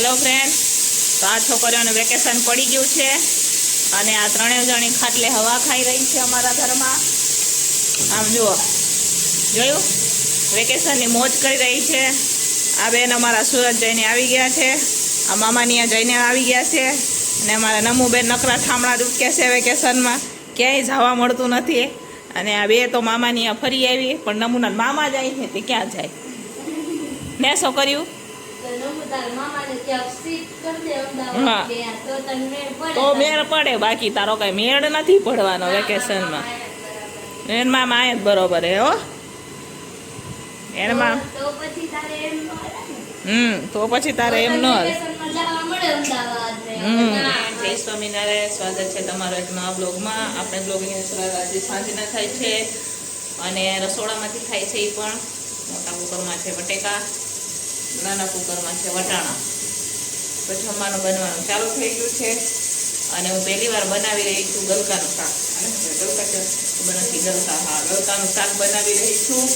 હાલો friend તો આ છોકરીઓનું vacation પડી ગયું છે અને આ ત્રણેય જણી ખાટલે હવા ખાઈ રહી છે અમારા ઘરમાં. આમ જુઓ. જોયું? વેકેશનની મોજ કરી રહી છે. આ બેન અમારા સુરત જઈને આવી ગયા છે. આ મામાની જઈને આવી ગયા છે. અને અમારા નમુબેન નકરા ઠામણા જ છે વેકેશનમાં ક્યાંય જવા મળતું નથી. અને આ બે તો મામાની ફરી આવી, પણ નમુના મામા જાય છે તે ક્યાં જાય? ને શું કર્યું. તો મેળ પડે બાકી તારો કઈ મેળ નથી પડવાનો વેકેશનમાં. એનમાં માય જ બરોબર હે હો. એમાં તો પછી તારે એમ ન હમ તો પછી તારે એમ. ના. જય સ્વામિનારાયણ. સ્વાગત છે તમારો એક નવા બ્લોગમાં. આપણે બ્લોગની શરૂઆત આજે સાંજના થાય છે. અને રસોડામાંથી થાય છે એ પણ. મોટા કુકરમાં છે બટેકા. નાના કુકરમાં છે વટાણા. તો જમવાનું બનવાનું ચાલુ થઈ ગયું છે. અને હું પહેલી વાર બનાવી રહી છું ગલકાનું શાક. ગલકા નથી ગલકા. હા, ગલકાનું શાક બનાવી રહી છું.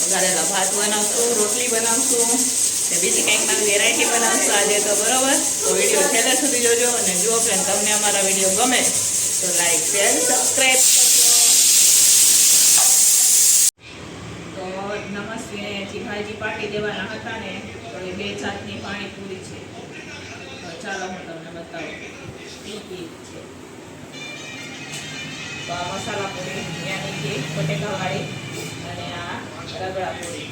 વઘારેલા ભાત બનાવશું, રોટલી બનાવશું. ને બીજી કંઈક નવી વેરાયટી બનાવશું આજે તો, બરોબર? તો વીડિયો છેલ્લે સુધી જોજો. અને જુઓ ફ્રેન્ડ તમને અમારા વીડિયો ગમે તો લાઈક શેર સબસ્ક્રાઈબ તો નમસ્તે જીભાજી પાટી દેવાના હતા ને. જાતની પાણીપુરી છે. ચાલો હું તમને બતાવું. કેક છે. મસાલા પૂરી, યાની કે બટેકાવાળી અને આ રગડા પૂરી.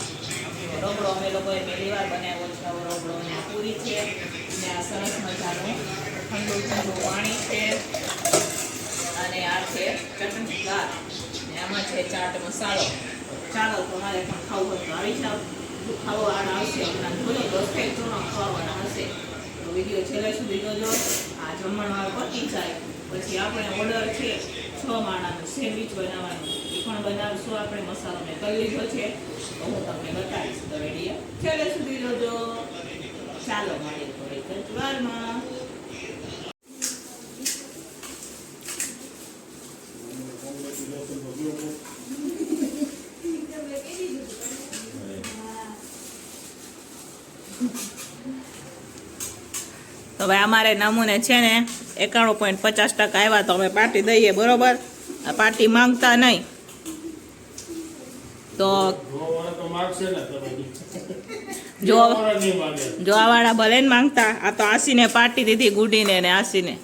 રગડો અમે લોકોએ પહેલી વાર બનાવ્યો છે. આવો રગડો અને પૂરી છે. અને આ સરસ મજાનું ઠંડુ ઠંડુ પાણી છે. અને આ છે ચટણી દાળ. અને આમાં છે ચાટ મસાલો. ચાલો, તમારે પણ ખાવું હોય તો આવી જાઓ. જો ખાવો આડ આવશે હમણાં જોજો. દસ એક ચૂનો ખાવાના હશે. તો વીડિયો છેલ્લે સુધી જોજો આ જમણવાર પતી જાય પછી આપણે ઓર્ડર છે, છ માણાનું સેન્ડવિચ બનાવવાનું એ પણ બનાવશું આપણે મસાલો મેં કરી લીધો છે. તો હું તમને બતાવીશ. તો વીડિયો છેલ્લે સુધી જોજો ચાલો, મળીએ થોડીક જ વારમાં તો ભાઈ અમારે નમૂને છે ને એકાણું પોઈન્ટ પચાસ ટકા આવ્યા તો અમે પાર્ટી દઈએ બરોબર આ પાર્ટી માંગતા નહીં તો. જો. જો આવાળા વાળા ભલે ને માંગતા આ તો આસીને પાર્ટી દીધી ગુડીને ને આસીને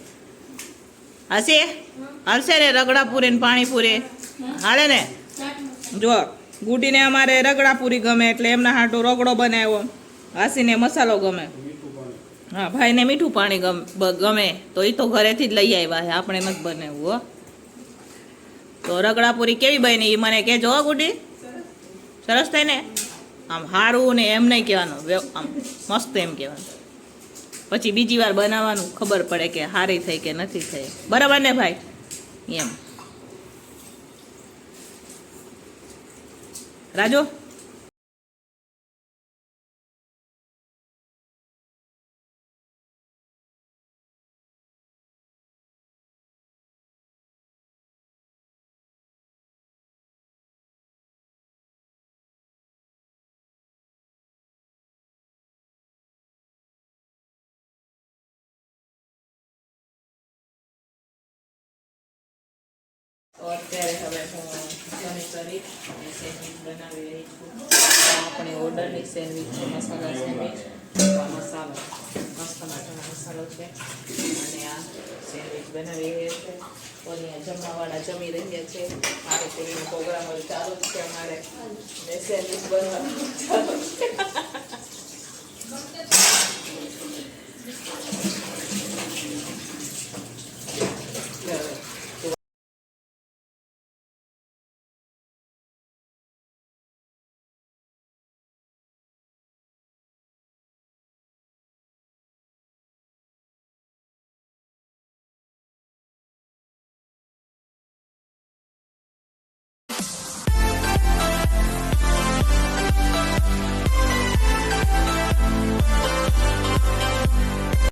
હશે હાલશે ને રગડાપુરી ને પાણીપુરી હાલે ને જો ગુડીને અમારે રગડાપુરી ગમે એટલે એમના હાટું રગડો બનાવ્યો હાસીને મસાલો ગમે. હા, ભાઈને મીઠું પાણી ગમ- તો એ તો ઘરેથી જ લઈ આવ્યા છે. આપણે નથી બનાવવું હો. તો રગડાપુરી કેવી બની? એ મને કહેજો ગુડી. સરસ થાય ને? આમ સારું ને એમ નહીં કહેવાનું. આમ મસ્ત એમ કહેવાનું. પછી બીજી વાર બનાવવાનું ખબર પડે કે સારી થઈ કે નથી થઈ. બરાબર ને, ભાઈ? એમ. રાજુ? અત્યારે હવે હું જમી કરી અને સેન્ડવિચ બનાવી રહી છું. આપણે ઓર્ડરની સેન્ડવિચ છે, મસાલા સેન્ડવિચ. મસાલો, મસ્ત મજાનો મસાલો છે. અને આ સેન્ડવિચ બનાવી રહ્યા છે. અહીંયા જમવાવાળા જમી રહ્યા છે. મારે તેનો પ્રોગ્રામ હવે ચાલુ છે અમારે. ને સેન્ડવિચ બનવાનું ચાલુ છે.